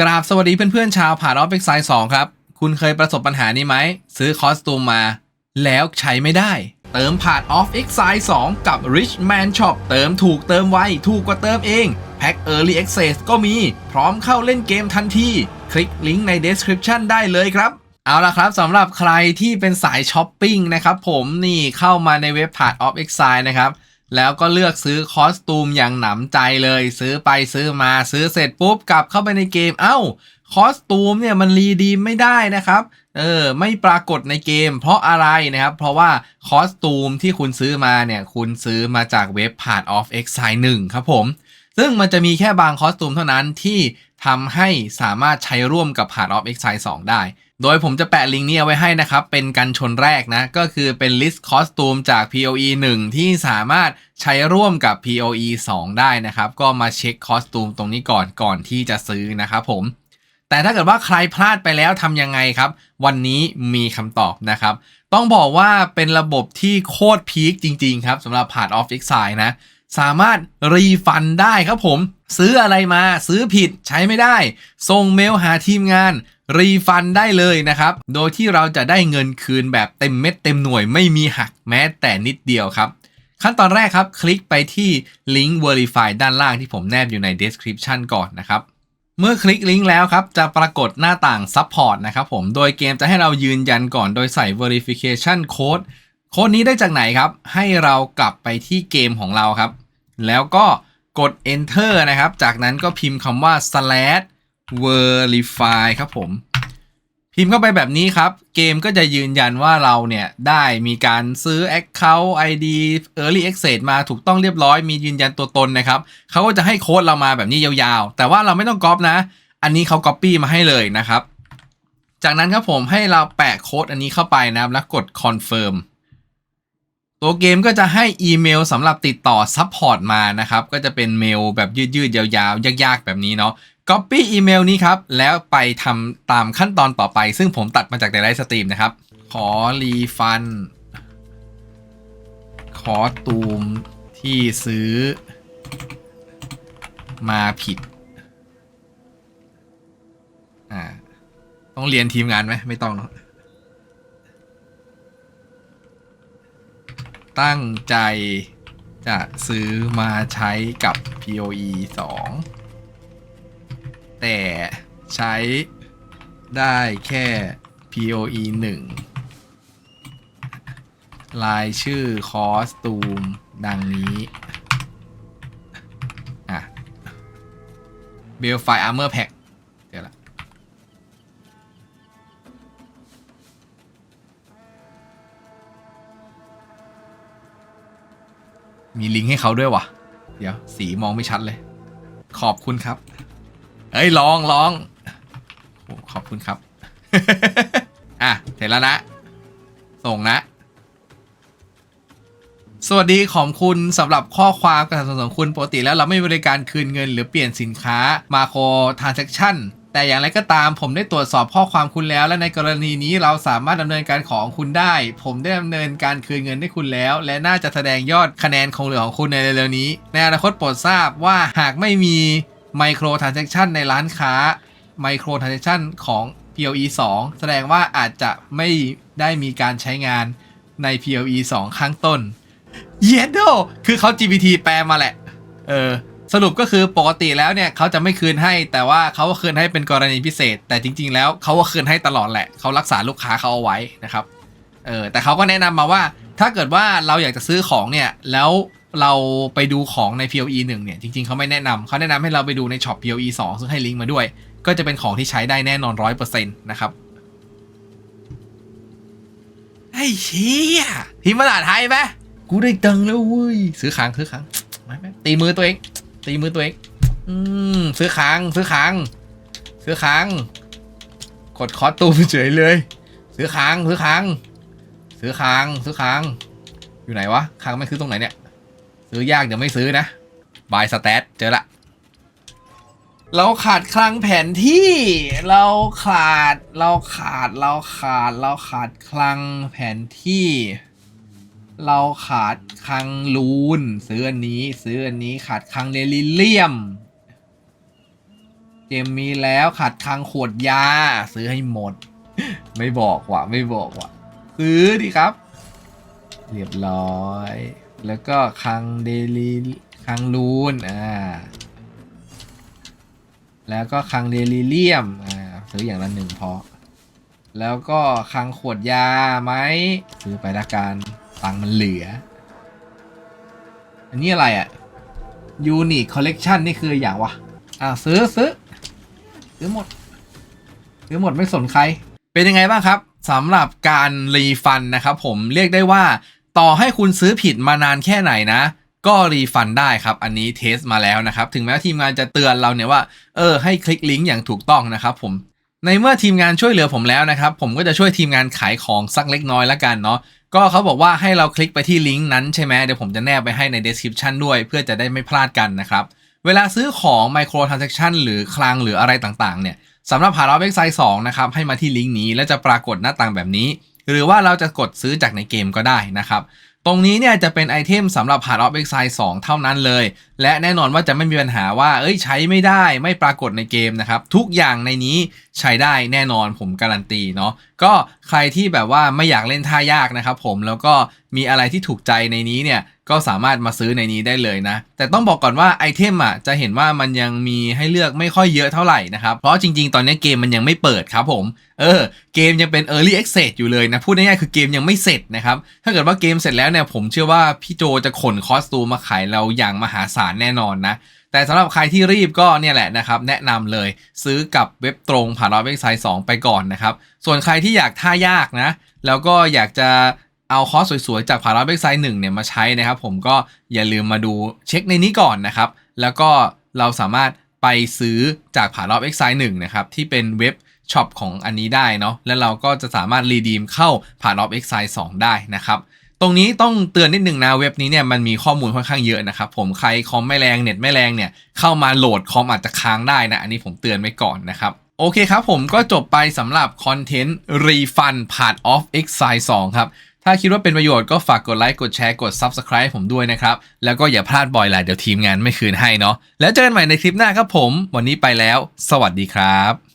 กราบสวัสดีเพื่อนๆชาวผ่านออฟเอ็กไซส์สครับ คุณเคยประสบปัญหานี้ไหม ซื้อคอสตูมมา แล้วใช้ไม่ได้ เติมผ่าน Off e x i z e 2กับ Rich Man Shop เติมถูกเติมไว ถูกกว่าเติมเอง แพ็ค Early Access ก็มีพร้อมเข้าเล่นเกมทันที คลิกลิงก์ใน Description ได้เลยครับ เอาละครับสำหรับใครที่เป็นสายช้อปปิ้งนะครับผมนี่เข้ามาในเว็บผ่าน Off e x i z e นะครับ แล้วก็เลือกซื้อคอสตูมอย่างหนำใจเลย ซื้อไปซื้อมาซื้อเสร็จปุ๊บกลับเข้าไปในเกมเอ้าคอสตูมเนี่ยมันรีดีมไม่ได้นะครับ เออไม่ปรากฏในเกม เพราะอะไรนะครับ เพราะว่าคอสตูมที่คุณซื้อมาเนี่ยคุณซื้อมาจากเว็บผ่าน Off Exile 1 ครับผม ซึ่งมันจะมีแค่บางคอสตูมเท่านั้นที่ทำให้สามารถใช้ร่วมกับผ่าน Off Exile 2 ได้ โดยผมจะแปะลิงก์นี้เอาไว้ให้นะครับ เป็นกันชนแรกนะ ก็คือเป็นลิสต์คอสตูมจาก POE 1 ที่สามารถใช้ร่วมกับ POE 2 ได้นะครับ ก็มาเช็คคอสตูมตรงนี้ก่อนก่อนที่จะซื้อนะครับผม แต่ถ้าเกิดว่าใครพลาดไปแล้วทำยังไงครับ วันนี้มีคำตอบนะครับ ต้องบอกว่าเป็นระบบที่โคตรพีคจริง ๆ ครับสำหรับผ่าน Off Exile นะ สามารถรีฟันได้ครับผม ซื้ออะไรมาซื้อผิดใช้ไม่ได้ ส่งเมลหาทีมงานรีฟันได้เลยนะครับ โดยที่เราจะได้เงินคืนแบบเต็มเม็ดเต็มหน่วยไม่มีหักแม้แต่นิดเดียวครับ ขั้นตอนแรกครับ คลิกไปที่ลิงก์ Verify ด้านล่างที่ผมแนบอยู่ใน Description ก่อนนะครับ เมื่อคลิกลิงก์แล้วครับ จะปรากฏหน้าต่าง Support นะครับผม โดยเกมจะให้เรายืนยันก่อนโดยใส่ Verification Code โค้ ดนี้ได้จากไหนครับ ให้เรากลับไปที่เกมของเราครับ แล้วก็กด Enter นะครับ จากนั้นก็พิมพ์คำว่า slash verify ครับผม พิมพ์เข้าไปแบบนี้ครับ เกมก็จะยืนยันว่าเราเนี่ยได้มีการซื้อ Account ID Early Access มาถูกต้องเรียบร้อย มียืนยันตัวตนนะครับ เขาก็จะให้โค้ดเรามาแบบนี้ยาวๆ แต่ว่าเราไม่ต้องก๊อปนะ อันนี้เขา Copy มาให้เลยนะครับ จากนั้นครับผมให้เราแปะโค้ดอันนี้เข้าไปนะครับแล้วกด Confirm ตัวเกมก็จะให้อีเมลสำหรับติดต่อซัพพอร์ตมานะครับ ก็จะเป็นเมลแบบยืดๆ ยาวๆ ยากๆ แบบนี้เนาะ Copy อีเมลนี้ครับ แล้วไปทำตามขั้นตอนต่อไป ซึ่งผมตัดมาจากในไลฟ์สตรีมนะครับ ขอรีฟัน ขอตูมที่ซื้อ มาผิด อ่า ต้องเรียนทีมงานไหมไม่ต้องเนาะ ตั้งใจจะซื้อมาใช้กับ POE 2 แต่ใช้ได้แค่ POE 1 ลายชื่อคอสตูมดังนี้อะเบลไฟอาร์เมอร์แพ็ก มีลิงก์ให้เขาด้วยวะเดี๋ยว สีมองไม่ชัดเลย ขอบคุณครับ เอ้ยลองลองโอ้ขอบคุณครับ อะเสร็จแล้วนะ ส่งนะ สวัสดีขอบคุณสำหรับข้อความการสนับสนุนคุณปกติแล้วเราไม่มีบริการคืนเงิน หรือเปลี่ยนสินค้ามาโครทราน s ซ c t ชัน แต่อย่างไรก็ตามผมได้ตรวจสอบข้อความคุณแล้ว และในกรณีนี้เราสามารถดำเนินการของคุณได้ ผมได้ดำเนินการคืนเงินให้คุณแล้ว และน่าจะแสดงยอดคะแนนคงเหลือของคุณในเร็วๆนี้ ในอนาคตโปรดทราบว่าหากไม่มีไมโครทราน s ซ c t ชันในร้านค้าไมโครทราน s ซ c t ชันของ POE 2 แสดงว่าอาจจะไม่ได้มีการใช้งานใน POE 2 ข้างต้น เยดโดคือเขา GPT แปลมาแหละ เออ สรุปก็คือปกติแล้วเนี่ยเขาจะไม่คืนให้ แต่ว่าเขาก็คืนให้เป็นกรณีพิเศษ แต่จริง ๆ แล้วเขาก็คืนให้ตลอดแหละเขารักษาลูกค้าเขาเอาไว้นะครับเออแต่เขาก็แนะนำมาว่า ถ้าเกิดว่าเราอยากจะซื้อของเนี่ยแล้วเราไปดูของใน POE 1เนี่ยจริงๆเขาไม่แนะนำเขาแนะนำให้เราไปดูในช็อป POE 2ซึ่งให้ลิงก์มาด้วย ก็จะเป็นของที่ใช้ได้แน่นอน100%นะครับไอ้เชี่ยพิมพ์ภาษาไทยไหมกูได้ตังแล้วเว้ยซื้อค้างซื้อค้างไม่ไม่ตีมือตัวเอง ตีมือตัวเองอืมซื้อค้างซื้อค้าง ซื้อค้าง กดคอสตูมเฉยเลย ซื้อค้างซื้อค้าง ซื้อค้าง ซื้อค้าง อยู่ไหนวะค้างไม่ซื้อตรงไหนเนี่ย ซื้อยากเดี๋ยวไม่ซื้อนะบายสแตทเจอละเราขาดคลังแผนที่เราขาดเราขาดเราขาดเราขาดคลังแผนที่ เราขาดคังลูนซื้ออันนี้ ซื้ออันนี้ขาดคังเดลิเลียมเกมมีแล้วขาดคังขวดยา ซื้อให้หมด ไม่บอกว่ะ ไม่บอกว่ะ ซื้อดิครับ เรียบร้อย แล้วก็คังเดลีคังลูนอ่าแล้วก็คังเดลิเลียมอ่าซื้ออย่างละหนึ่งพอแล้วก็คังขวดยาไหมซื้อไปละกัน ตังค์มันเหลือ อันนี้อะไรอะ่ะ Unique Collection นี่คืออย่างวะอ่าซื้อซื้อซื้อหมด ซื้อหมดไม่สนใคร เป็นยังไงบ้างครับสำหรับการรีฟันนะครับผมเรียกได้ว่า ต่อให้คุณซื้อผิดมานานแค่ไหนนะก็รีฟันได้ครับ อันนี้เทสมาแล้วนะครับ ถึงแม้ทีมงานจะเตือนเราเนี่ยว่า เออ ให้คลิกลิงก์อย่างถูกต้องนะครับผม ในเมื่อทีมงานช่วยเหลือผมแล้วนะครับ ผมก็จะช่วยทีมงานขายของสักเล็กน้อยละกันเนาะ ก็เขาบอกว่าให้เราคลิกไปที่ลิงก์นั้นใช่ไหมเดี๋ยวผมจะแนบไปให้ใน description ด้วยเพื่อจะได้ไม่พลาดกันนะครับ เวลาซื้อของ micro transaction หรือคลังหรืออะไรต่างๆ เนี่ยสำหรับหาเราเว็บไซต์2นะครับให้มาที่ลิงก์นี้ และจะปรากฏหน้าต่างแบบนี้ หรือว่าเราจะกดซื้อจากในเกมก็ได้นะครับ ตรงนี้เนี่ยจะเป็นไอเทมสำหรับ Hard of Exile 2 เท่านั้นเลย และแน่นอนว่าจะไม่มีปัญหาว่า เอ้ยใช้ไม่ได้ไม่ปรากฏในเกมนะครับ ทุกอย่างในนี้ใช้ได้แน่นอนผมการันตีเนาะก็ใครที่แบบว่าไม่อยากเล่นท่ายากนะครับผมแล้วก็มีอะไรที่ถูกใจในนี้เนี่ยก็สามารถมาซื้อในนี้ได้เลยนะ แต่ต้องบอกก่อนว่าไอเทมอะจะเห็นว่ามันยังมีให้เลือกไม่ค่อยเยอะเท่าไหร่นะครับ เพราะจริงๆ ตอนนี้เกมมันยังไม่เปิดครับผม เออ เกมยังเป็น Early Access อยู่เลยนะ พูดง่ายๆคือเกมยังไม่เสร็จนะครับ ถ้าเกิดว่าเกมเสร็จแล้วเนี่ยผมเชื่อว่าพี่โจจะขนคอสตูมมาขายเราอย่างมหาศาลแน่นอนนะแต่สำหรับใครที่รีบก็เนี่ยแหละนะครับ แนะนำเลยซื้อกับเว็บตรงผ่านรอบเว็บไซต์2ไปก่อนนะครับ ส่วนใครที่อยากท่ายากนะ แล้วก็อยากจะ เอาคอสสวยๆ จากผ่ารอบเว็บไซต์หนึ่งเนี่ยมาใช้นะครับผมก็อย่าลืมมาดูเช็คในนี้ก่อนนะครับ แล้วก็เราสามารถไปซื้อจากผ่ารอบเว็บไซต์หนึ่งนะครับ ที่เป็นเว็บช็อปของอันนี้ได้เนาะแล้วเราก็จะสามารถรีดีมเข้าผ่ารอบเอ็กไซส์2ได้นะครับ ตรงนี้ต้องเตือนนิดหนึ่งนะเว็บนี้เนี่ยมันมีข้อมูลค่อนข้างเยอะนะครับ ผมใครคอมไม่แรงเน็ตไม่แรงเนี่ยเข้ามาโหลดคอมอาจจะค้างได้นะอันนี้ผมเตือนไว้ก่อนนะครับโอเคครับผมก็จบไปสำหรับคอนเทนต์รีฟันผ่าน Off Exile 2ครับ ถ้าคิดว่าเป็นประโยชน์ก็ฝากกดไลค์กดแชร์กด Subscribe ผมด้วยนะครับ แล้วก็อย่าพลาดบ่อยแหละเดี๋ยวทีมงานไม่คืนให้เนาะแล้วเจอกันใหม่ในคลิปหน้าครับผม วันนี้ไปแล้ว สวัสดีครับ